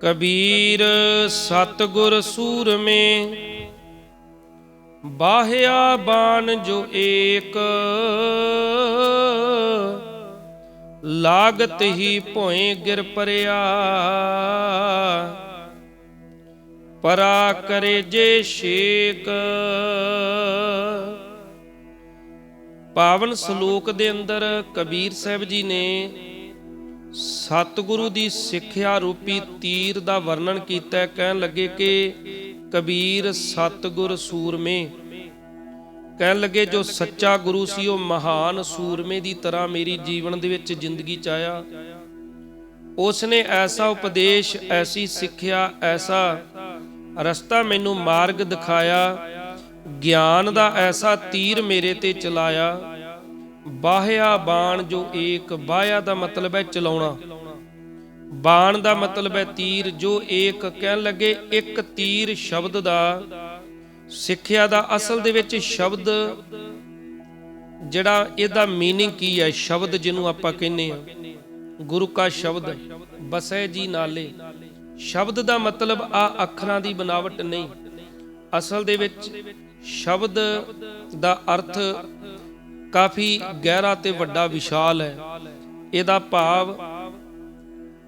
ਕਬੀਰ ਸਤਗੁਰ ਸੂਰਮੇ, ਬਾਹਿਆ ਬਾਣ ਜੋ ਏਕ, ਲਾਗਤ ਹੀ ਭੋਏ ਗਿਰ ਪਰਿਆ। ਪਰਾ ਕਰੇ ਜੇ ਸ਼ੇਕ ਪਾਵਨ ਸ਼ਲੋਕ ਦੇ ਅੰਦਰ ਕਬੀਰ ਸਾਹਿਬ ਜੀ ਨੇ ਸਤਿਗੁਰੂ ਦੀ ਸਿੱਖਿਆ ਰੂਪੀ ਤੀਰ ਦਾ ਵਰਣਨ ਕੀਤਾ ਕਹਿਣ ਲੱਗੇ ਕਿ ਕਬੀਰ ਸਤਿਗੁਰ ਸੂਰਮੇ। ਕਹਿਣ ਲੱਗੇ ਜੋ ਸੱਚਾ ਗੁਰੂ ਸੀ, ਉਹ ਮਹਾਨ ਸੂਰਮੇ ਦੀ ਤਰ੍ਹਾਂ ਮੇਰੀ ਜੀਵਨ ਦੇ ਵਿੱਚ ਜ਼ਿੰਦਗੀ ਚ ਆਇਆ। ਉਸ ਨੇ ਐਸਾ ਉਪਦੇਸ਼, ਐਸੀ ਸਿੱਖਿਆ, ਐਸਾ ਰਸਤਾ ਮੈਨੂੰ ਮਾਰਗ ਦਿਖਾਇਆ। ਗਿਆਨ ਦਾ ਐਸਾ ਤੀਰ ਮੇਰੇ ਤੇ ਚਲਾਇਆ। ਬਾਹਿਆ ਬਾਣ ਜੋ ਏਕ ਬਾਹਿਆ ਦਾ ਮਤਲਬ ਹੈ ਚਲਾਉਣਾ ਬਾਣ ਦਾ ਮਤਲਬ ਹੈ ਤੀਰ ਜੋ ਏਕ ਕਹਿਣ ਲੱਗੇ ਇੱਕ ਤੀਰ ਸ਼ਬਦ ਦਾ ਸਿੱਖਿਆ ਦਾ ਅਸਲ ਦੇ ਵਿੱਚ ਸ਼ਬਦ ਜਿਹੜਾ ਇਹਦਾ मीनिंग ਕੀ ਹੈ ਸ਼ਬਦ ਜਿਹਨੂੰ ਆਪਾਂ ਕਹਿੰਦੇ ਆ ਗੁਰੂ ਕਾ ਸ਼ਬਦ ਬਸੈ ਜੀ ਨਾਲੇ ਸ਼ਬਦ ਦਾ ਮਤਲਬ ਆ ਅੱਖਰਾਂ ਦੀ ਬਨਾਵਟ ਨਹੀਂ ਅਸਲ ਦੇ ਵਿੱਚ ਸ਼ਬਦ ਦਾ ਅਰਥ ਕਾਫੀ ਗਹਿਰਾ ਤੇ ਵੱਡਾ ਵਿਸ਼ਾਲ ਹੈ। ਇਹਦਾ ਭਾਵ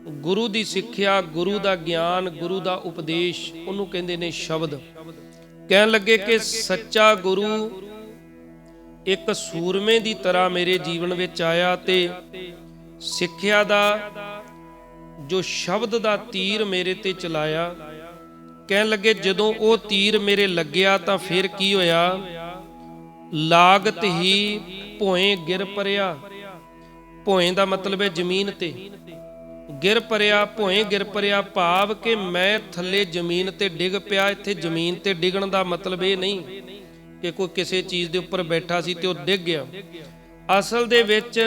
ਗੁਰੂ ਦੀ ਸਿੱਖਿਆ, ਗੁਰੂ ਦਾ ਗਿਆਨ, ਗੁਰੂ ਦਾ ਉਪਦੇਸ਼, ਉਹਨੂੰ ਕਹਿੰਦੇ ਨੇ ਸ਼ਬਦ। ਕਹਿਣ ਲੱਗੇ ਕਿ ਸੱਚਾ ਗੁਰੂ ਇੱਕ ਸੂਰਮੇ ਦੀ ਤਰ੍ਹਾਂ ਮੇਰੇ ਜੀਵਨ ਵਿੱਚ ਆਇਆ ਤੇ ਸਿੱਖਿਆ ਦਾ ਜੋ ਸ਼ਬਦ ਦਾ ਤੀਰ ਮੇਰੇ ਤੇ ਚਲਾਇਆ। ਕਹਿਣ ਲੱਗੇ ਜਦੋਂ ਉਹ ਤੀਰ ਮੇਰੇ ਲੱਗਿਆ ਤਾਂ ਫਿਰ ਕੀ ਹੋਇਆ? ਲਾਗਤ ਹੀ ਭੋਏ ਗਿਰ ਪਰਿਆ। ਭੋਏ ਦਾ ਮਤਲਬ ਹੈ ਜ਼ਮੀਨ ਤੇ। ਗਿਰ ਪਰਿਆ, ਭੋਏ ਗਿਰ ਪਰਿਆ, ਭਾਵ ਕਿ ਮੈਂ ਥੱਲੇ ਜ਼ਮੀਨ ਤੇ ਡਿੱਗ ਪਿਆ, ਇੱਥੇ ਜ਼ਮੀਨ ਤੇ ਡਿੱਗਣ ਦਾ ਮਤਲਬ ਇਹ ਨਹੀਂ ਕਿ ਕੋਈ ਕਿਸੇ ਚੀਜ਼ ਦੇ ਉੱਪਰ ਬੈਠਾ ਸੀ ਤੇ ਉਹ ਡਿੱਗ ਗਿਆ। ਅਸਲ ਦੇ ਵਿੱਚ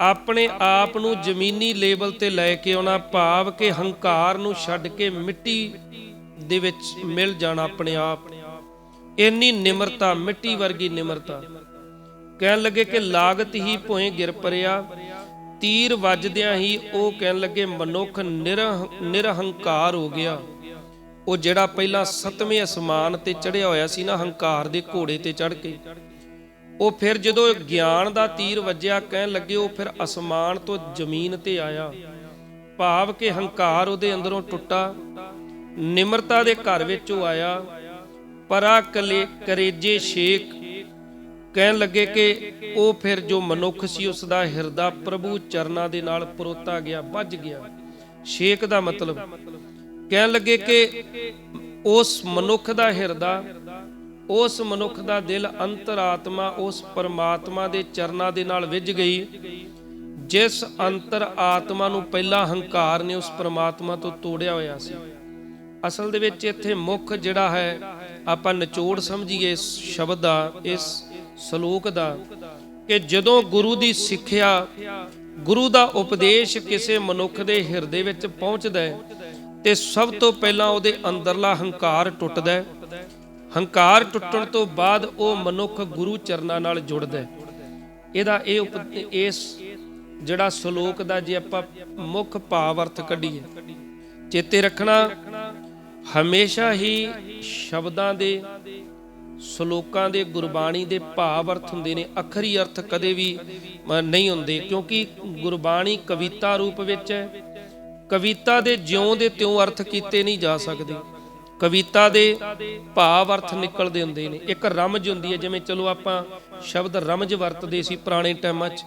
ਆਪਣੇ ਆਪ ਨੂੰ ਜ਼ਮੀਨੀ ਲੈਵਲ ਤੇ ਲੈ ਕੇ ਆਉਣਾ ਭਾਵ ਕਿ ਹੰਕਾਰ ਨੂੰ ਛੱਡ ਕੇ ਮਿੱਟੀ ਦੇ ਵਿੱਚ ਮਿਲ ਜਾਣਾ ਆਪਣੇ ਆਪ। ਇੰਨੀ ਨਿਮਰਤਾ, ਮਿੱਟੀ ਵਰਗੀ ਨਿਮਰਤਾ। ਕਹਿਣ ਲੱਗੇ ਕਿ ਲਾਗਤ ਹੀ ਭੋਏ ਗਿਰ ਪਰਿਆ। ਤੀਰ ਵੱਜਦਿਆਂ ਹੀ ਉਹ ਕਹਿਣ ਲੱਗੇ, ਮਨੁੱਖ ਨਿਰਹ, ਨਿਰਹੰਕਾਰ ਹੋ ਗਿਆ। ਉਹ ਜਿਹੜਾ ਪਹਿਲਾਂ ਸਤਵੇਂ ਅਸਮਾਨ ਤੇ ਚੜਿਆ ਹੋਇਆ ਸੀ ਨਾ, ਹੰਕਾਰ ਦੇ ਘੋੜੇ ਤੇ ਚੜ ਕੇ। ਉਹ ਫਿਰ ਜਦੋਂ ਗਿਆਨ ਦਾ ਤੀਰ ਵੱਜਿਆ, ਕਹਿਣ ਲੱਗੇ ਉਹ ਫਿਰ ਅਸਮਾਨ ਤੋਂ ਜ਼ਮੀਨ ਤੇ ਆਇਆ। ਭਾਵ ਕਿ ਹੰਕਾਰ ਉਹਦੇ ਅੰਦਰੋਂ ਟੁੱਟਾ। ਨਿਮਰਤਾ ਦੇ ਘਰ ਵਿੱਚ ਉਹ ਆਇਆ। ਪਰਾ ਕਲੇ ਕਰੇਜੇ ਸ਼ੇਖ। ਕਹਿਣ ਲੱਗੇ ਕਿ ਉਹ ਫਿਰ ਜੋ ਮਨੁੱਖ ਸੀ ਉਸ ਦਾ ਹਿਰਦਾ ਪ੍ਰਭੂ ਚਰਨਾਂ ਦੇ ਨਾਲ ਪਰੋਤਾ ਗਿਆ, ਵੱਜ ਗਿਆ। ਸ਼ੇਖ ਦਾ ਮਤਲਬ। ਕਹਿਣ ਲੱਗੇ ਕਿ ਉਸ ਮਨੁੱਖ ਦਾ ਹਿਰਦਾ, ਉਸ ਮਨੁੱਖ ਦਾ ਦਿਲ ਅੰਤਰਾਤਮਾ, ਉਸ ਪਰਮਾਤਮਾ ਦੇ ਚਰਨਾਂ ਦੇ ਨਾਲ ਵਿਝ ਗਈ, ਜਿਸ ਅੰਤਰ ਆਤਮਾ ਨੂੰ ਪਹਿਲਾਂ ਹੰਕਾਰ ਨੇ ਉਸ ਪਰਮਾਤਮਾ ਤੋਂ ਤੋੜਿਆ ਹੋਇਆ ਸੀ। ਅਸਲ ਦੇ ਵਿੱਚ ਇੱਥੇ ਮੁੱਖ ਜਿਹੜਾ ਹੈ, ਆਪਾਂ ਨਿਚੋੜ ਸਮਝੀਏ ਇਸ ਸ਼ਬਦ ਦਾ, ਇਸ ਸ਼ਲੋਕ ਦਾ, ਕਿ ਜਦੋਂ ਗੁਰੂ ਦੀ ਸਿੱਖਿਆ, ਗੁਰੂ ਦਾ ਉਪਦੇਸ਼ ਕਿਸੇ ਮਨੁੱਖ ਦੇ ਹਿਰਦੇ ਵਿੱਚ ਪਹੁੰਚਦਾ ਹੈ, ਤੇ ਸਭ ਤੋਂ ਪਹਿਲਾਂ ਉਹਦੇ ਅੰਦਰਲਾ ਹੰਕਾਰ ਟੁੱਟਦਾ ਹੈ। ਹੰਕਾਰ ਟੁੱਟਣ ਤੋਂ ਬਾਅਦ ਉਹ ਮਨੁੱਖ ਗੁਰੂ ਚਰਨਾਂ ਨਾਲ ਜੁੜਦਾ ਹੈ। ਇਹਦਾ ਇਹ ਉਪ- ਇਸ ਜਿਹੜਾ ਸ਼ਲੋਕ ਦਾ ਜੇ ਆਪਾਂ ਮੁੱਖ ਭਾਵ ਅਰਥ ਕੱਢੀਏ, ਚੇਤੇ ਰੱਖਣਾ ਹਮੇਸ਼ਾ ਹੀ ਸ਼ਬਦਾਂ ਦੇ, ਸ਼ਲੋਕਾਂ ਦੇ, ਗੁਰਬਾਣੀ ਦੇ ਭਾਵ ਅਰਥ ਹੁੰਦੇ ਨੇ। ਅਖਰੀ ਅਰਥ ਕਦੇ ਵੀ ਨਹੀਂ ਹੁੰਦੇ, ਕਿਉਂਕਿ ਗੁਰਬਾਣੀ ਕਵਿਤਾ ਰੂਪ ਵਿੱਚ ਹੈ। ਕਵਿਤਾ ਦੇ ਜਿਉਂ ਦੇ ਤਿਉਂ ਅਰਥ ਕੀਤੇ ਨਹੀਂ ਜਾ ਸਕਦੇ। ਕਵਿਤਾ ਦੇ ਭਾਵ ਅਰਥ ਨਿਕਲਦੇ ਹੁੰਦੇ ਨੇ। ਇੱਕ ਰਮਜ ਹੁੰਦੀ ਹੈ, ਜਿਵੇਂ ਚਲੋ ਆਪਾਂ ਸ਼ਬਦ ਰਮਜ ਵਰਤਦੇ ਸੀ ਪੁਰਾਣੇ ਟਾਈਮਾਂ 'ਚ।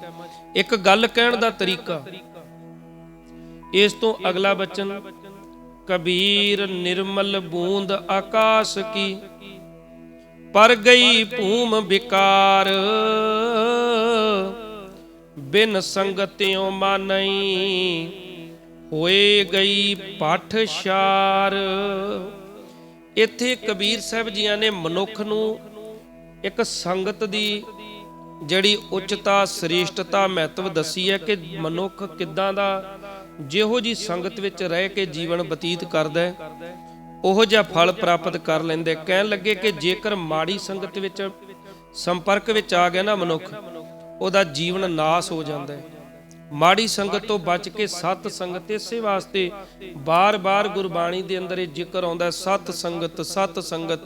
ਇੱਕ ਗੱਲ ਕਹਿਣ ਦਾ ਤਰੀਕਾ, ਇਸ ਤੋਂ ਅਗਲਾ ਬਚਨ ਕਬੀਰ ਨਿਰਮਲ ਬੂੰਦ ਆਕਾਸ਼ ਕੀ, ਪਰ ਗਈ ਭੂਮ ਵਿਕਾਰ। ਬਿਨ ਸੰਗਤਿਓ ਮਾਨਈ, ਹੋਏ ਗਈ ਪਾਠਸ਼ਾਰ। ਇੱਥੇ ਕਬੀਰ ਸਾਹਿਬ ਜੀਆਂ ਨੇ ਮਨੁੱਖ ਨੂੰ ਇੱਕ ਸੰਗਤ ਦੀ ਜਿਹੜੀ ਉੱਚਤਾ, ਸ੍ਰੇਸ਼ਟਤਾ, ਮਹੱਤਵ ਦੱਸੀ ਹੈ ਕਿ ਮਨੁੱਖ ਕਿੱਦਾਂ ਦਾ ਜਿਹੋ ਜੀ ਸੰਗਤ ਵਿੱਚ ਰਹਿ ਕੇ ਜੀਵਨ ਬਤੀਤ ਕਰਦਾ ਹੈ, ਉਹੋ ਜਿਹਾ ਫਲ ਪ੍ਰਾਪਤ ਕਰ ਲੈਂਦੇ ਕਹਿਣ ਲੱਗੇ ਕਿ ਜੇਕਰ ਮਾੜੀ ਸੰਗਤ ਵਿੱਚ ਸੰਪਰਕ ਵਿੱਚ ਆ ਗਿਆ ਨਾ ਮਨੁੱਖ, ਉਹਦਾ ਜੀਵਨ ਨਾਸ ਹੋ ਜਾਂਦਾ ਹੈ। ਮਾੜੀ ਸੰਗਤ ਤੋਂ ਬਚ ਕੇ ਸਤ ਸੰਗਤ ਇਸੇ ਵਾਸਤੇ ਬਾਰ-ਬਾਰ ਗੁਰਬਾਣੀ ਦੇ ਅੰਦਰ ਇਹ ਜ਼ਿਕਰ ਆਉਂਦਾ ਹੈ, ਸਤ ਸੰਗਤ ਸਤ ਸੰਗਤ,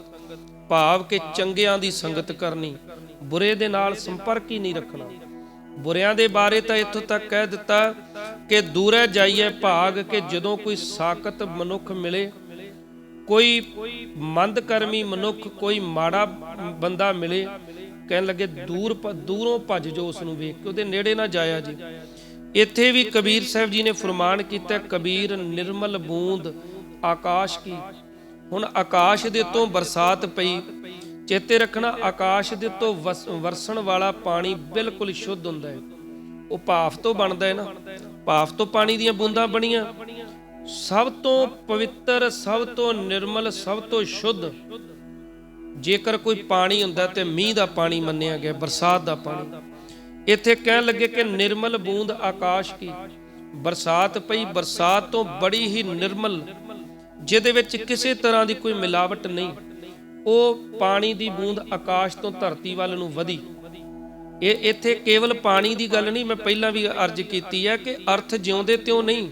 ਭਾਵ ਕਿ ਚੰਗਿਆਂ ਦੀ ਸੰਗਤ ਕਰਨੀ, ਬੁਰੇ ਦੇ ਨਾਲ ਸੰਪਰਕ ਹੀ ਨਹੀਂ ਰੱਖਣਾ। ਬੁਰਿਆਂ ਦੇ ਬਾਰੇ ਤਾਂ ਇੱਥੋਂ ਤੱਕ ਕਹਿ ਦਿੱਤਾ ਕਿ ਦੂਰੇ ਜਾਈਏ ਭਾਗ ਕਿ ਜਦੋਂ ਕੋਈ ਸਾਖਤ ਮਨੁੱਖ ਮਿਲੇ, ਕੋਈ ਮੰਦਕਰਮੀ ਮਨੁੱਖ, ਕੋਈ ਮਾੜਾ ਬੰਦਾ ਮਿਲੇ, ਕਹਿਣ ਲੱਗੇ ਦੂਰ ਦੂਰੋਂ ਭੱਜ ਜੋ ਉਸ ਨੂੰ ਵੇਖ ਕੇ, ਉਹਦੇ ਨੇੜੇ ਨਾ ਜਾਇਆ ਜੀ। ਇੱਥੇ ਵੀ ਕਬੀਰ ਸਾਹਿਬ ਜੀ ਨੇ ਫਰਮਾਨ ਕੀਤਾ, ਕਬੀਰ ਨਿਰਮਲ ਬੂੰਦ ਆਕਾਸ਼ ਕੀ। ਹੁਣ ਆਕਾਸ਼ ਦੇ ਤੋਂ ਬਰਸਾਤ ਪਈ, ਚੇਤੇ ਰੱਖਣਾ ਆਕਾਸ਼ ਦੇ ਤੋਂ ਵਰਸਣ ਵਾਲਾ ਪਾਣੀ ਬਿਲਕੁਲ ਸ਼ੁੱਧ ਹੁੰਦਾ ਹੈ। ਉਹ ਭਾਫ ਤੋਂ ਬਣਦਾ ਹੈ ਨਾ। ਭਾਫ ਤੋਂ ਪਾਣੀ ਦੀਆਂ ਬੂੰਦਾਂ ਬਣੀਆਂ। ਸਭ ਤੋਂ ਪਵਿੱਤਰ, ਸਭ ਤੋਂ ਨਿਰਮਲ, ਸਭ ਤੋਂ ਸ਼ੁੱਧ। ਜੇਕਰ ਕੋਈ ਪਾਣੀ ਹੁੰਦਾ ਤੇ ਮੀਂਹ ਦਾ ਪਾਣੀ ਮੰਨਿਆ ਗਿਆ, ਬਰਸਾਤ ਦਾ ਪਾਣੀ। ਇੱਥੇ ਕਹਿਣ ਲੱਗੇ ਕਿ ਨਿਰਮਲ ਬੂੰਦ ਆਕਾਸ਼ ਕੀ? ਬਰਸਾਤ ਪਈ, ਬਰਸਾਤ ਤੋਂ ਬੜੀ ਹੀ ਨਿਰਮਲ। ਜਿਹਦੇ ਵਿੱਚ ਕਿਸੇ ਤਰ੍ਹਾਂ ਦੀ ਕੋਈ ਮਿਲਾਵਟ ਨਹੀਂ। ਉਹ ਪਾਣੀ ਦੀ ਬੂੰਦ ਆਕਾਸ਼ ਤੋਂ ਧਰਤੀ ਵੱਲ ਨੂੰ ਵਧੀ। ਇਹ ਇੱਥੇ ਕੇਵਲ ਪਾਣੀ ਦੀ ਗੱਲ ਨਹੀਂ, ਮੈਂ ਪਹਿਲਾਂ ਵੀ ਅਰਜ਼ ਕੀਤੀ ਹੈ ਕਿ ਅਰਥ ਜਿਉਂਦੇ ਤਿਉਂ ਨਹੀਂ।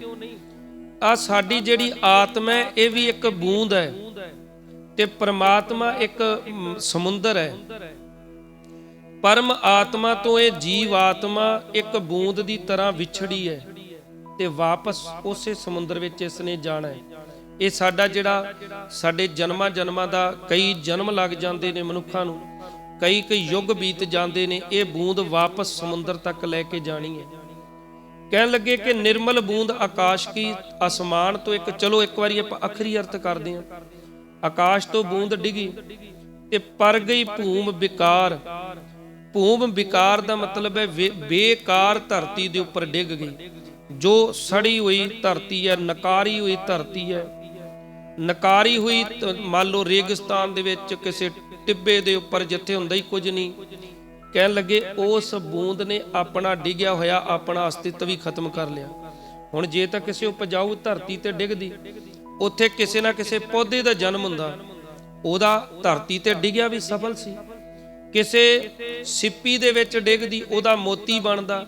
ਆ ਸਾਡੀ ਜਿਹੜੀ ਆਤਮਾ ਹੈ, ਇਹ ਵੀ ਇੱਕ ਬੂੰਦ ਹੈ ਤੇ ਪ੍ਰਮਾਤਮਾ ਇੱਕ ਸਮੁੰਦਰ ਹੈ। ਪਰਮ ਆਤਮਾ ਤੋਂ ਇਹ ਜੀਵ ਆਤਮਾ ਇੱਕ ਬੂੰਦ ਦੀ ਤਰ੍ਹਾਂ ਵਿਛੜੀ ਹੈ ਤੇ ਵਾਪਸ ਉਸੇ ਸਮੁੰਦਰ ਵਿੱਚ ਇਸ ਨੇ ਜਾਣਾ ਹੈ। ਇਹ ਸਾਡਾ ਜਿਹੜਾ ਸਾਡੇ ਜਨਮਾਂ ਜਨਮਾਂ ਦਾ ਕਈ ਜਨਮ ਲੱਗ ਜਾਂਦੇ ਨੇ ਮਨੁੱਖਾਂ ਨੂੰ। ਕਈ ਕਈ ਯੁੱਗ ਬੀਤ ਜਾਂਦੇ ਨੇ, ਇਹ ਬੂੰਦ ਵਾਪਸ ਸਮੁੰਦਰ ਤੱਕ ਲੈ ਕੇ ਜਾਣੀ ਹੈ। ਕਹਿਣ ਲੱਗੇ ਕਿ ਨਿਰਮਲ ਬੂੰਦ ਆਕਾਸ਼ ਕੀ ਅਸਮਾਨ ਤੋਂ ਇੱਕ, ਚਲੋ ਇੱਕ ਵਾਰੀ ਆਪਾਂ ਅਖਰੀ ਅਰਥ ਕਰਦੇ ਹਾਂ। ਆਕਾਸ਼ ਤੋਂ ਬੂੰਦ ਡਿੱਗੀ ਤੇ ਪਰ ਗਈ ਭੂਮ ਵਿਕਾਰ। ਭੂਮ ਵਿਕਾਰ ਦਾ ਮਤਲਬ ਹੈ ਵੇ- ਬੇਕਾਰ ਧਰਤੀ ਦੇ ਉੱਪਰ ਡਿੱਗ ਗਈ। ਜੋ ਸੜੀ ਹੋਈ ਧਰਤੀ ਹੈ, ਨਕਾਰੀ ਹੋਈ ਧਰਤੀ ਹੈ। ਨਕਾਰੀ ਹੋਈ ਮੰਨ ਲਓ ਰੇਗਿਸਤਾਨ ਦੇ ਵਿੱਚ ਕਿਸੇ ਟਿੱਬੇ ਦੇ ਉੱਪਰ ਜਿੱਥੇ ਹੁੰਦਾ ਹੀ ਕੁਝ ਨਹੀਂ। ਕਹਿਣ ਲੱਗੇ, ਉਸ ਬੂੰਦ ਨੇ ਆਪਣਾ ਡਿੱਗਿਆ ਹੋਇਆ ਆਪਣਾ ਅਸਤਿਤਵ ਹੀ ਖਤਮ ਕਰ ਲਿਆ। ਹੁਣ ਜੇ ਤਾਂ ਕਿਸੇ ਉਪਜਾਊ ਧਰਤੀ ਤੇ ਡਿੱਗਦੀ, ਉੱਥੇ ਕਿਸੇ ਨਾ ਕਿਸੇ ਪੌਦੇ ਦਾ ਜਨਮ ਹੁੰਦਾ। ਉਹਦਾ ਧਰਤੀ ਤੇ ਡਿੱਗਿਆ ਵੀ ਸਫਲ ਸੀ। ਕਿਸੇ ਸਿੱਪੀ ਦੇ ਵਿੱਚ ਡਿੱਗਦੀ, ਉਹਦਾ ਮੋਤੀ ਬਣਦਾ।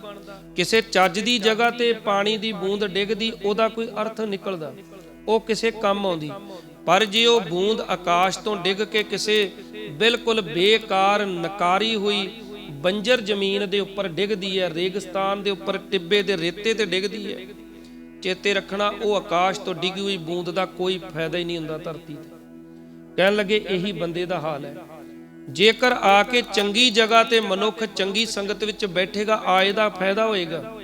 ਕਿਸੇ ਚੱਜ ਦੀ ਜਗ੍ਹਾ ਤੇ ਪਾਣੀ ਦੀ ਬੂੰਦ ਡਿੱਗਦੀ, ਉਹਦਾ ਕੋਈ ਅਰਥ ਨਿਕਲਦਾ। ਉਹ ਕਿਸੇ ਕੰਮ ਆਉਂਦੀ। ਪਰ ਜੇ ਉਹ ਬੂੰਦ ਆਕਾਸ਼ ਤੋਂ ਡਿੱਗ ਕੇ ਕਿਸੇ ਬਿਲਕੁਲ ਬੇਕਾਰ, ਨਕਾਰੀ ਹੋਈ ਬੰਜਰ ਜ਼ਮੀਨ ਦੇ ਉੱਪਰ ਡਿੱਗਦੀ ਹੈ, ਰੇਗਿਸਤਾਨ ਦੇ ਉੱਪਰ ਟਿੱਬੇ ਦੇ ਰੇਤੇ ਤੇ ਡਿੱਗਦੀ ਹੈ, ਚੇਤੇ ਰੱਖਣਾ ਉਹ ਆਕਾਸ਼ ਤੋਂ ਡਿੱਗੀ ਹੋਈ ਬੂੰਦ ਦਾ ਕੋਈ ਫਾਇਦਾ ਹੀ ਨਹੀਂ ਹੁੰਦਾ ਧਰਤੀ ਤੇ। ਕਹਿਣ ਲੱਗੇ, ਇਹੀ ਬੰਦੇ ਦਾ ਹਾਲ ਹੈ। ਜੇਕਰ ਆ ਕੇ ਚੰਗੀ ਜਗ੍ਹਾ ਤੇ ਮਨੁੱਖ ਚੰਗੀ ਸੰਗਤ ਵਿੱਚ ਬੈਠੇਗਾ ਆਏ ਦਾ ਫਾਇਦਾ ਹੋਏਗਾ।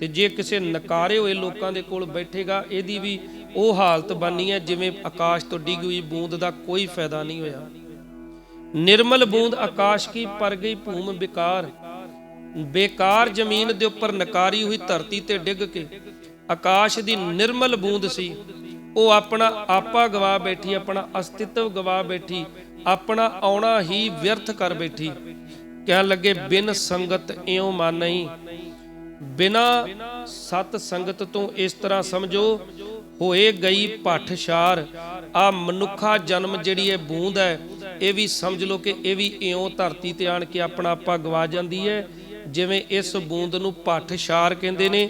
ਤੇ ਜੇ ਕਿਸੇ ਨਕਾਰੇ ਹੋਏ ਲੋਕਾਂ ਦੇ ਕੋਲ ਬੈਠੇਗਾ, ਇਹਦੀ ਵੀ ਉਹ ਹਾਲਤ ਬਾਨੀ ਹੈ ਜਿਵੇਂ ਆਕਾਸ਼ ਤੋਂ ਡਿੱਗੀ ਹੋਈ ਬੂੰਦ ਦਾ ਕੋਈ ਫਾਇਦਾ ਨਹੀਂ ਹੋਇਆ। ਨਿਰਮਲ ਬੂੰਦ ਆਕਾਸ਼ ਕੀ ਪਰ ਗਈ ਭੂਮ ਵਿਕਾਰ ਬੇਕਾਰ ਜ਼ਮੀਨ ਦੇ ਉੱਪਰ ਨਕਾਰੀ ਹੋਈ ਧਰਤੀ ਤੇ ਡਿੱਗ ਕੇ ਆਕਾਸ਼ ਦੀ ਨਿਰਮਲ ਬੂੰਦ ਸੀ। ਉਹ ਆਪਣਾ ਆਪਾ ਗਵਾ ਬੈਠੀ, ਆਪਣਾ ਅਸਤਿਤਵ ਗਵਾ ਬੈਠੀ, ਆਪਣਾ ਆਉਣਾ ਹੀ ਵਿਅਰਥ ਕਰ ਬੈਠੀ। ਕਹਿਣ ਲੱਗੇ, ਬਿਨ ਸੰਗਤ ਇਉਂ ਮਨ ਬਿਨਾ ਸਤ ਸੰਗਤ ਤੋਂ ਇਸ ਤਰ੍ਹਾਂ ਸਮਝੋ, ਹੋਏ ਗਈ ਪਠਸ਼ਾਰ ਆ ਮਨੁੱਖਾ ਜਨਮ ਜਿਹੜੀ ਇਹ ਬੂੰਦ ਹੈ, ਇਹ ਵੀ ਸਮਝ ਲਓ ਕਿ ਇਹ ਵੀ ਇਉਂ ਧਰਤੀ ਤੇ ਆਣ ਕੇ ਆਪਣਾ ਆਪਾ ਗਵਾ ਜਾਂਦੀ ਹੈ, ਜਿਵੇਂ ਇਸ ਬੂੰਦ ਨੂੰ ਪਠਸ਼ਾਰ ਕਹਿੰਦੇ ਨੇ,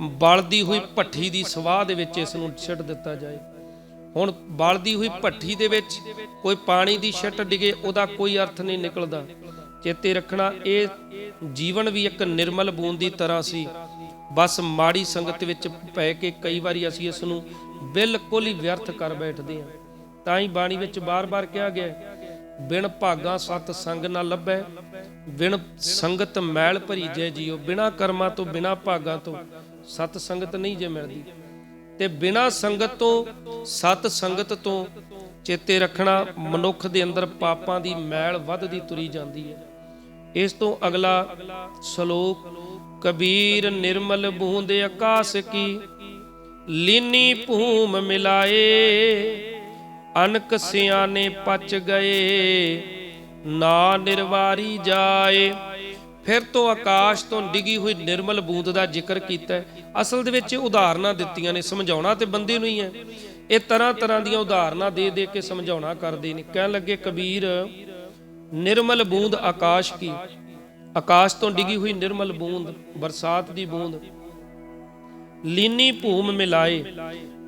ਬਲਦੀ ਹੋਈ ਭੱਠੀ ਦੀ ਸਵਾਹ ਦੇ ਵਿੱਚ ਇਸ ਨੂੰ ਛੱਡ ਦਿੱਤਾ ਜਾਏ। ਹੁਣ ਬਲਦੀ ਹੋਈ ਭੱਠੀ ਦੇ ਵਿੱਚ ਕੋਈ ਪਾਣੀ ਦੀ ਛੱਟ ਡਿਗੇ, ਉਹਦਾ ਕੋਈ ਅਰਥ ਨਹੀਂ ਨਿਕਲਦਾ। ਚੇਤੇ ਰੱਖਣਾ, ਇਹ ਜੀਵਨ ਵੀ ਇੱਕ ਨਿਰਮਲ ਬੂੰਦ ਦੀ ਤਰ੍ਹਾਂ ਸੀ। ਬਸ ਮਾੜੀ ਸੰਗਤ ਵਿੱਚ ਪੈ ਕੇ ਕਈ ਵਾਰੀ ਅਸੀਂ ਇਸ ਨੂੰ ਬਿਲਕੁਲ ਹੀ ਵਿਅਰਥ ਕਰ ਬੈਠਦੇ ਹਾਂ। ਤਾਂ ਹੀ ਬਾਣੀ ਵਿੱਚ ਬਾਰ-ਬਾਰ ਕਿਹਾ ਗਿਆ ਬਿਨ ਭਾਗਾ ਸਤ ਸੰਗ ਨਾ ਲੱਭੈ, ਬਿਨ ਸੰਗਤ ਮੈਲ ਭਰੀ ਜੈ ਜੀਓ, ਬਿਨਾ ਕਰਮਾਂ ਤੋਂ, ਬਿਨਾ ਭਾਗਾ ਤੋਂ ਸਤ ਸੰਗਤ ਨਹੀਂ ਜੇ ਮਿਲਦੀ। ਤੇ ਬਿਨਾ ਸੰਗਤ ਤੋਂ, ਸਤ ਸੰਗਤ ਤੋਂ ਚੇਤੇ ਰੱਖਣਾ, ਮਨੁੱਖ ਦੇ ਅੰਦਰ ਪਾਪਾਂ ਦੀ ਮੈਲ ਵੱਧਦੀ ਤੁਰੀ ਜਾਂਦੀ ਹੈ। ਇਸ ਤੋਂ ਅਗਲਾ ਸ਼ਲੋਕ, ਕਬੀਰ ਨਿਰਮਲ ਬੂੰਦ ਆਕਾਸ਼ ਕੀ, ਲੀਨੀ ਭੂਮ ਮਿਲਾਏ, ਅਨਕ ਸਿਆਣੇ ਪਚ ਗਏ, ਨਾ ਨਿਰਵਾਰੀ ਜਾਏ। ਫਿਰ ਤੋਂ ਆਕਾਸ਼ ਤੋਂ ਡਿੱਗੀ ਹੋਈ ਨਿਰਮਲ ਬੂੰਦ ਦਾ ਜ਼ਿਕਰ ਕੀਤਾ। ਅਸਲ ਦੇ ਵਿੱਚ ਉਦਾਹਰਨਾਂ ਦਿੱਤੀਆਂ ਨੇ, ਸਮਝਾਉਣਾ ਤੇ ਬੰਦੇ ਨੂੰ ਹੀ ਹੈ। ਇਹ ਤਰ੍ਹਾਂ ਤਰ੍ਹਾਂ ਦੀਆਂ ਉਦਾਹਰਨਾਂ ਦੇ ਦੇ ਕੇ ਸਮਝਾਉਣਾ ਕਰਦੇ ਨੇ। ਕਹਿਣ ਲੱਗੇ, ਕਬੀਰ ਨਿਰਮਲ ਬੂੰਦ ਆਕਾਸ਼ ਕੀ? ਆਕਾਸ਼ ਤੋਂ ਡਿੱਗੀ ਹੋਈ ਨਿਰਮਲ ਬੂੰਦ, ਬਰਸਾਤ ਦੀ ਬੂੰਦ। ਲੀਨੀ ਭੂਮ ਮਿਲਾਏ।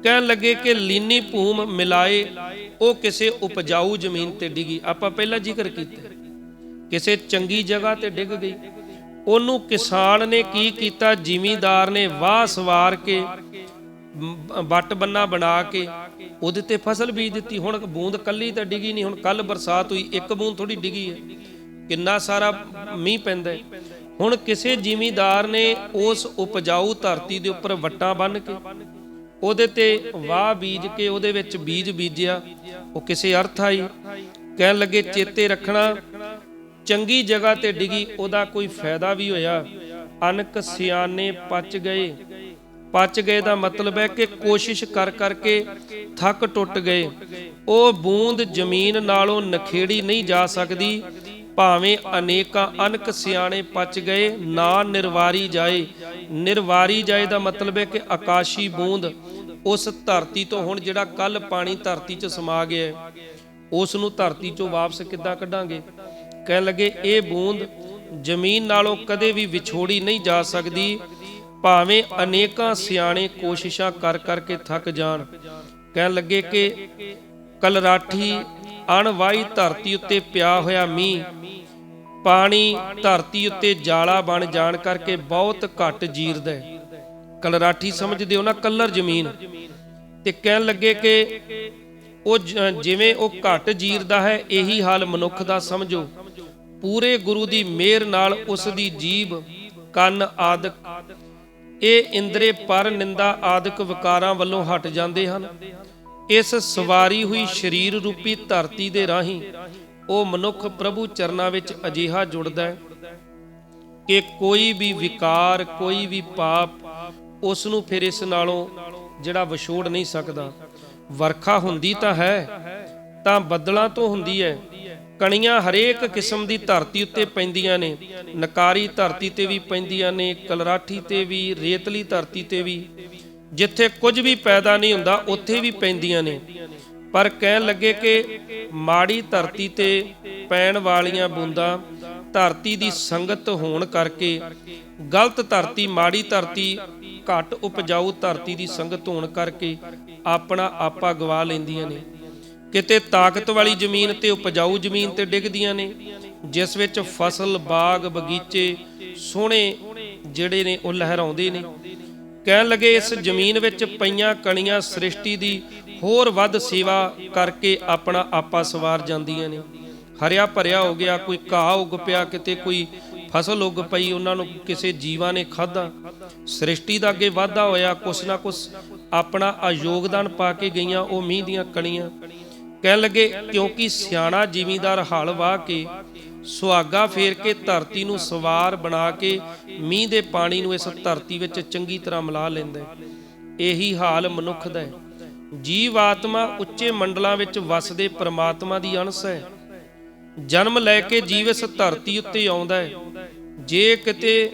ਕਹਿਣ ਲੱਗੇ ਕਿ ਲੀਨੀ ਭੂਮ ਮਿਲਾਏ, ਉਹ ਕਿਸੇ ਉਪਜਾਊ ਜ਼ਮੀਨ ਤੇ ਡਿੱਗੀ। ਆਪਾਂ ਪਹਿਲਾਂ ਜ਼ਿਕਰ ਕੀਤਾ। ਕਿਸੇ ਚੰਗੀ ਜਗ੍ਹਾ ਤੇ ਡਿੱਗ ਗਈ। ਉਹਨੂੰ ਕਿਸਾਨ ਨੇ ਕੀ ਕੀਤਾ? ਜ਼ਿਮੀਂਦਾਰ ਨੇ ਵਾਹ ਸਵਾਰ ਕੇ ਵੱਟ ਬੰਨਾ ਬਣਾ ਕੇ ਉਹਦੇ ਤੇ ਫਸਲ ਬੀਜ ਦਿੱਤੀ। ਹੁਣ ਬੂੰਦ ਕੱਲੀ ਤਾਂ ਡਿੱਗੀ ਨਹੀਂ, ਹੁਣ ਕੱਲ ਬਰਸਾਤ ਹੋਈ, ਇੱਕ ਬੂੰਦ ਥੋੜੀ ਡਿੱਗੀ ਹੈ। ਕਿੰਨਾ ਸਾਰਾ ਮੀਂਹ ਪੈਂਦਾ ਹੈ। ਹੁਣ ਕਿਸੇ ਜ਼ਿਮੀਂਦਾਰ ਨੇ ਉਸ ਉਪਜਾਊ ਧਰਤੀ ਦੇ ਉੱਪਰ ਵੱਟਾਂ ਬੰਨ ਕੇ, ਉਹਦੇ ਤੇ ਵਾਹ ਬੀਜ ਕੇ ਉਹਦੇ ਵਿੱਚ ਬੀਜ ਬੀਜਿਆ। ਉਹ ਕਿਸੇ ਅਰਥ ਆਈ, ਕਹਿਣ ਲੱਗੇ, ਚੇਤੇ ਰੱਖਣਾ, ਚੰਗੀ ਜਗ੍ਹਾ ਤੇ ਡਿੱਗੀ, ਉਹਦਾ ਕੋਈ ਫਾਇਦਾ ਵੀ ਹੋਇਆ। ਅਨਕ ਸਿਆਣੇ ਪਚ ਗਏ। ਪਚ ਗਏ ਦਾ ਮਤਲਬ ਹੈ ਕਿ ਕੋਸ਼ਿਸ਼ ਕਰ ਕਰਕੇ ਥੱਕ ਟੁੱਟ ਗਏ। ਉਹ ਬੂੰਦ ਜ਼ਮੀਨ ਨਾਲੋਂ ਨਖੇੜੀ ਨਹੀਂ ਜਾ ਸਕਦੀ ਭਾਵੇਂ ਅਨੇਕਾਂ ਅਨਕ ਸਿਆਣੇ ਪਚ ਗਏ ਨਾ ਨਿਰਵਾਰੀ ਜਾਏ। ਨਿਰਵਾਰੀ ਜਾਏ ਦਾ ਮਤਲਬ ਹੈ ਕਿ ਆਕਾਸ਼ੀ ਬੂੰਦ ਉਸ ਧਰਤੀ ਤੋਂ ਹੁਣ ਜਿਹੜਾ ਕੱਲ ਪਾਣੀ ਧਰਤੀ 'ਚ ਸਮਾ ਗਿਆ ਹੈ, ਉਸ ਨੂੰ ਧਰਤੀ 'ਚੋਂ ਵਾਪਸ ਕਿੱਦਾਂ ਕੱਢਾਂਗੇ? ਕਹਿਣ ਲੱਗੇ ਇਹ ਬੂੰਦ ਜ਼ਮੀਨ ਨਾਲੋਂ ਕਦੇ ਵੀ ਵਿਛੋੜੀ ਨਹੀਂ ਜਾ ਸਕਦੀ ਭਾਵੇਂ ਅਨੇਕਾਂ ਸਿਆਣੇ ਕੋਸ਼ਿਸ਼ਾਂ ਕਰ ਕਰਕੇ ਥੱਕ ਜਾਣ, ਕਹਿਣ ਲੱਗੇ ਕਿ ਕਲਰਾਠੀ ਅਣਵਾਈ ਧਰਤੀ ਉੱਤੇ ਪਿਆ ਹੋਇਆ ਮੀਂਹ, ਪਾਣੀ ਧਰਤੀ ਉੱਤੇ ਜਾਲਾ ਬਣ ਜਾਣ ਕਰਕੇ ਬਹੁਤ ਘੱਟ ਜੀਰਦਾ ਹੈ। ਕਲਰਾਠੀ ਸਮਝਦੇ ਹੋ ਨਾ, ਕੱਲਰ ਜ਼ਮੀਨ। ਤੇ ਕਹਿਣ ਲੱਗੇ ਕਿ ਉਹ ਜਿਵੇਂ ਉਹ ਘੱਟ ਜੀਰਦਾ ਹੈ, ਇਹੀ ਹਾਲ ਮਨੁੱਖ ਦਾ ਸਮਝੋ। ਪੂਰੇ ਗੁਰੂ ਦੀ ਮਿਹਰ ਨਾਲ ਉਸ ਦੀ ਜੀਬ ਕੰਨ ਆਦਿਕ ਇਹ ਇੰਦਰੇ ਪਰ ਨਿੰਦਾ ਆਦਿਕ ਵਿਕਾਰਾਂ ਵੱਲੋਂ ਹਟ ਜਾਂਦੇ ਹਨ। ਇਸ ਸਵਾਰੀ ਹੋਈ ਸਰੀਰ ਰੂਪੀ ਧਰਤੀ ਦੇ ਰਾਹੀਂ ਉਹ ਮਨੁੱਖ ਪ੍ਰਭੂ ਚਰਨਾਂ ਵਿੱਚ ਅਜੀਹਾ ਜੁੜਦਾ ਹੈ ਕਿ ਕੋਈ ਵੀ ਵਿਕਾਰ, ਕੋਈ ਵੀ ਪਾਪ ਉਸ ਨੂੰ ਫਿਰ ਇਸ ਨਾਲੋਂ ਜਿਹੜਾ ਵਿਛੋੜ ਨਹੀਂ ਸਕਦਾ। ਵਰਖਾ ਹੁੰਦੀ ਤਾਂ ਹੈ, ਤਾਂ ਬੱਦਲਾਂ ਤੋਂ ਹੁੰਦੀ ਹੈ। ਕਣੀਆਂ ਹਰੇਕ ਕਿਸਮ ਦੀ ਧਰਤੀ ਉੱਤੇ ਪੈਂਦੀਆਂ ਨੇ। ਨਕਾਰੀ ਧਰਤੀ ਤੇ ਵੀ ਪੈਂਦੀਆਂ ਨੇ, ਕਲਰਾਠੀ ਤੇ ਵੀ, ਰੇਤਲੀ ਧਰਤੀ ਤੇ ਵੀ। ਜਿੱਥੇ ਕੁਝ ਵੀ ਪੈਦਾ ਨਹੀਂ ਹੁੰਦਾ, ਉੱਥੇ ਵੀ ਪੈਂਦੀਆਂ ਨੇ। ਪਰ ਕਹਿਣ ਲੱਗੇ ਕਿ ਮਾੜੀ ਧਰਤੀ ਤੇ ਪੈਣ ਵਾਲੀਆਂ ਬੂੰਦਾਂ ਧਰਤੀ ਦੀ ਸੰਗਤ ਹੋਣ ਕਰਕੇ ਗਲਤ ਧਰਤੀ, ਮਾੜੀ ਧਰਤੀ, ਘੱਟ ਉਪਜਾਊ ਧਰਤੀ ਦੀ ਸੰਗਤ ਹੋਣ ਕਰਕੇ ਆਪਣਾ ਆਪਾ ਗਵਾ ਲੈਂਦੀਆਂ ਨੇ। ਕਿਤੇ ਤਾਕਤ ਵਾਲੀ ਜ਼ਮੀਨ ਤੇ ਉਪਜਾਊ ਜ਼ਮੀਨ ਤੇ ਡਿੱਗਦੀਆਂ ਨੇ, ਜਿਸ ਵਿੱਚ ਫਸਲ, ਬਾਗ, ਬਗੀਚੇ ਸੋਹਣੇ ਜਿਹੜੇ ਨੇ ਉਹ ਲਹਿਰਾਉਂਦੇ ਨੇ। ਕਹਿਣ ਲੱਗੇ ਇਸ ਜ਼ਮੀਨ ਵਿੱਚ ਪਈਆਂ ਕਣੀਆਂ ਸ੍ਰਿਸ਼ਟੀ ਦੀ ਹੋਰ ਵੱਧ ਸੇਵਾ ਕਰਕੇ ਆਪਣਾ ਆਪਾ ਸਵਾਰ ਜਾਂਦੀਆਂ ਨੇ। ਹਰਿਆ ਭਰਿਆ ਹੋ ਗਿਆ, ਕੋਈ ਘਾਹ ਉੱਗ ਪਿਆ, ਕਿਤੇ ਕੋਈ ਫਸਲ ਉੱਗ ਪਈ, ਉਹਨਾਂ ਨੂੰ ਕਿਸੇ ਜੀਵਾਂ ਨੇ ਖਾਧਾ। ਸ੍ਰਿਸ਼ਟੀ ਦਾ ਅੱਗੇ ਵਾਧਾ ਹੋਇਆ, ਕੁਛ ਨਾ ਕੁਛ ਆਪਣਾ ਅਯੋਗਦਾਨ ਪਾ ਕੇ ਗਈਆਂ ਉਹ ਮੀਂਹ ਦੀਆਂ ਕਣੀਆਂ। ਕਹਿਣ ਲੱਗੇ, ਕਿਉਂਕਿ ਸਿਆਣਾ ਜਿਮੀਦਾਰ ਹਲ ਵਾਹ ਕੇ ਸੁਹਾਗਾ ਫੇਰ ਕੇ ਧਰਤੀ ਨੂੰ ਸਵਾਰ ਬਣਾ ਕੇ ਮੀਂਹ ਦੇ ਪਾਣੀ ਨੂੰ ਇਸ ਧਰਤੀ ਵਿੱਚ ਚੰਗੀ ਤਰ੍ਹਾਂ ਮਿਲਾ ਲੈਂਦਾ ਹੈ। ਇਹੀ ਹਾਲ ਮਨੁੱਖ ਦਾ ਹੈ। ਜੀਵ ਆਤਮਾ ਉੱਚੇ ਮੰਡਲਾਂ ਵਿੱਚ ਵਸਦੇ ਪ੍ਰਮਾਤਮਾ ਦੀ ਅੰਸ਼ ਹੈ। ਜਨਮ ਲੈ ਕੇ ਜੀਵ ਇਸ ਧਰਤੀ ਉੱਤੇ ਆਉਂਦਾ ਹੈ। ਜੇ ਕਿਤੇ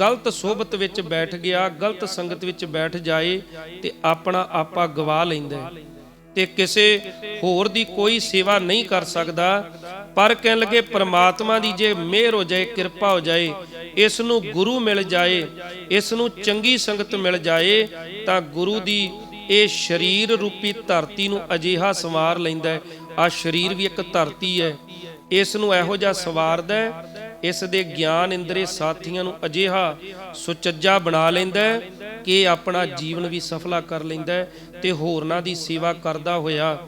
ਗਲਤ ਸੋਬਤ ਵਿੱਚ ਬੈਠ ਗਿਆ, ਗਲਤ ਸੰਗਤ ਵਿੱਚ ਬੈਠ ਜਾਏ ਤੇ ਆਪਣਾ ਆਪਾ ਗਵਾ ਲੈਂਦਾ ਹੈ। ਤੇ ਕਿਸੇ ਹੋਰ ਦੀ ਕੋਈ ਸੇਵਾ ਨਹੀਂ ਕਰ ਸਕਦਾ, ਪਰ ਕਹਿਣ ਲੱਗੇ ਪ੍ਰਮਾਤਮਾ ਦੀ ਜੇ ਮਿਹਰ ਹੋ ਜਾਏ, ਕਿਰਪਾ ਹੋ ਜਾਏ ਇਸ ਨੂੰ ਗੁਰੂ ਮਿਲ ਜਾਏ ਇਸ ਨੂੰ ਚੰਗੀ ਸੰਗਤ ਮਿਲ ਜਾਏ, ਤਾਂ ਗੁਰੂ ਦੀ ਇਹ ਸਰੀਰ ਰੂਪੀ ਧਰਤੀ ਨੂੰ ਅਜੀਹਾ ਸਵਾਰ ਲੈਂਦਾ ਹੈ। ਆ ਸਰੀਰ ਵੀ ਇੱਕ ਧਰਤੀ ਹੈ। ਇਸ ਨੂੰ ਇਹੋ ਜਿਹਾ ਸਵਾਰਦਾ ਹੈ, ਇਸ ਦੇ ਗਿਆਨ ਇੰਦਰੇ ਸਾਥੀਆਂ ਨੂੰ ਅਜਿਹਾ ਸੁਚੱਜਾ ਬਣਾ ਲੈਂਦਾ ਹੈ ਕਿ ਆਪਣਾ ਜੀਵਨ ਵੀ ਸਫਲਾ ਕਰ ਲੈਂਦਾ ਤੇ ਹੋਰਨਾਂ ਦੀ ਸੇਵਾ ਕਰਦਾ ਹੋਇਆ।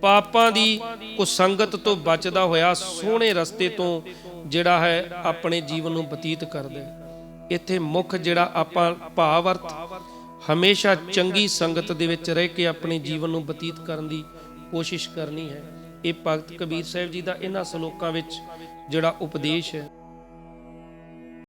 ਪਾਪਾਂ ਦੀ ਕੁਸੰਗਤ ਤੋਂ ਬਚਦਾ ਹੋਇਆ ਸੋਹਣੇ ਰਸਤੇ ਤੋਂ ਜਿਹੜਾ ਹੈ ਆਪਣੇ ਜੀਵਨ ਨੂੰ ਬਤੀਤ ਕਰਦਾ ਇੱਥੇ ਮੁੱਖ ਜਿਹੜਾ ਆਪਾਂ ਭਾਵ ਅਰਥ ਹਮੇਸ਼ਾ ਚੰਗੀ ਸੰਗਤ ਦੇ ਵਿੱਚ ਰਹਿ ਕੇ ਆਪਣੇ ਜੀਵਨ ਨੂੰ ਬਤੀਤ ਕਰਨ ਦੀ ਕੋਸ਼ਿਸ਼ ਕਰਨੀ ਹੈ। ਇਹ ਭਗਤ ਕਬੀਰ ਸਾਹਿਬ ਜੀ ਦਾ ਇਹਨਾਂ ਸ਼ਲੋਕਾਂ ਵਿੱਚ ਜਿਹੜਾ ਉਪਦੇਸ਼ ਹੈ।